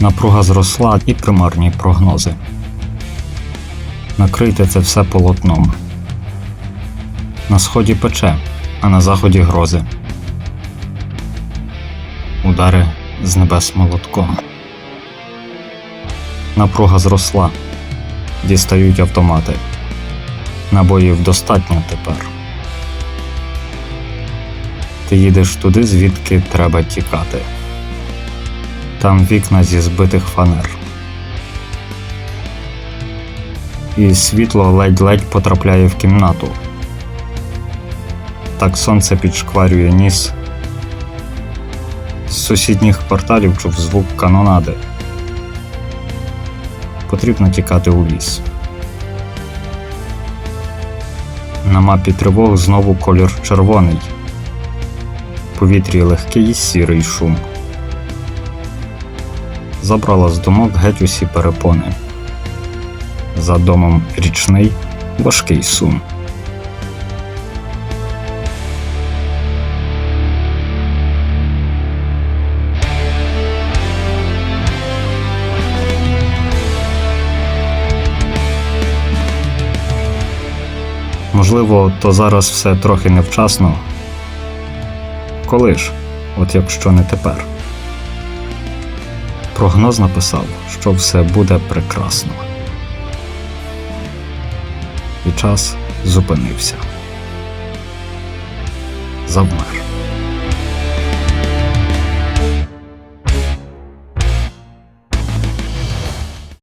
Напруга зросла і примарні прогнози. Накрийте це все полотном. На сході пече, а на заході грози. Удари з небес молотком. Напруга зросла. Дістають автомати. Набоїв достатньо тепер. Ти їдеш туди, звідки треба тікати. Там вікна зі збитих фанер. І світло ледь-ледь потрапляє в кімнату. Так сонце підшкварює ніс. З сусідніх кварталів чув звук канонади. Потрібно тікати у ліс. На мапі тривог знову колір червоний. Повітрі легкий сірий шум. Забрала з думок геть усі перепони. За домом річний важкий сум. Можливо, то зараз все трохи невчасно. Коли ж, от якщо не тепер. Прогноз написав, що все буде прекрасно. І час зупинився. Завмер.